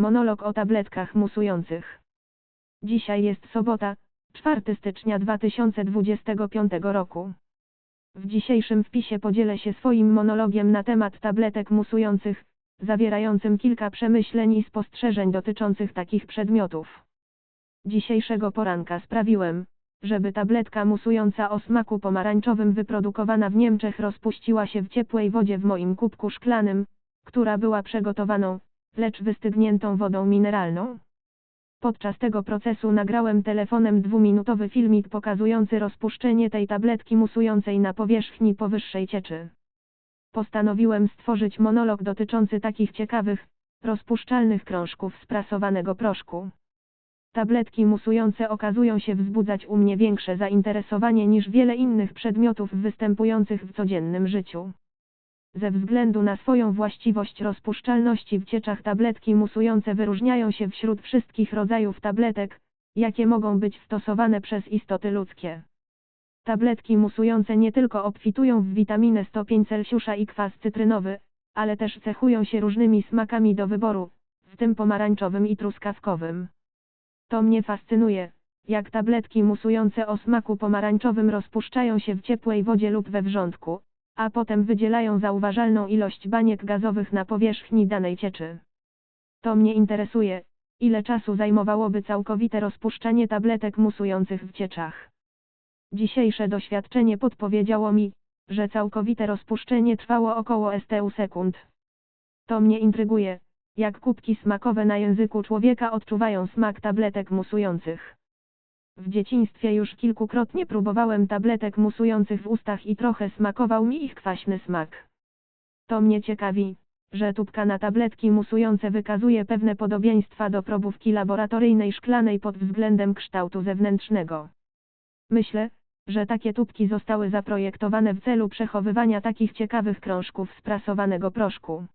Monolog o tabletkach musujących. Dzisiaj jest sobota, 4 stycznia 2025 roku. W dzisiejszym wpisie podzielę się swoim monologiem na temat tabletek musujących, zawierającym kilka przemyśleń i spostrzeżeń dotyczących takich przedmiotów. Dzisiejszego poranka sprawiłem, żeby tabletka musująca o smaku pomarańczowym wyprodukowana w Niemczech rozpuściła się w ciepłej wodzie w moim kubku szklanym, która była przegotowaną, lecz wystygniętą wodą mineralną. Podczas tego procesu nagrałem telefonem dwuminutowy filmik pokazujący rozpuszczenie tej tabletki musującej na powierzchni powyższej cieczy. Postanowiłem stworzyć monolog dotyczący takich ciekawych, rozpuszczalnych krążków sprasowanego proszku. Tabletki musujące okazują się wzbudzać u mnie większe zainteresowanie niż wiele innych przedmiotów występujących w codziennym życiu. Ze względu na swoją właściwość rozpuszczalności w cieczach tabletki musujące wyróżniają się wśród wszystkich rodzajów tabletek, jakie mogą być stosowane przez istoty ludzkie. Tabletki musujące nie tylko obfitują w witaminę stopień Celsjusza i kwas cytrynowy, ale też cechują się różnymi smakami do wyboru, w tym pomarańczowym i truskawkowym. To mnie fascynuje, jak tabletki musujące o smaku pomarańczowym rozpuszczają się w ciepłej wodzie lub we wrzątku, a potem wydzielają zauważalną ilość baniek gazowych na powierzchni danej cieczy. To mnie interesuje, ile czasu zajmowałoby całkowite rozpuszczanie tabletek musujących w cieczach. Dzisiejsze doświadczenie podpowiedziało mi, że całkowite rozpuszczenie trwało około STU sekund. To mnie intryguje, jak kubki smakowe na języku człowieka odczuwają smak tabletek musujących. W dzieciństwie już kilkukrotnie próbowałem tabletek musujących w ustach i trochę smakował mi ich kwaśny smak. To mnie ciekawi, że tubka na tabletki musujące wykazuje pewne podobieństwa do probówki laboratoryjnej szklanej pod względem kształtu zewnętrznego. Myślę, że takie tubki zostały zaprojektowane w celu przechowywania takich ciekawych krążków sprasowanego proszku.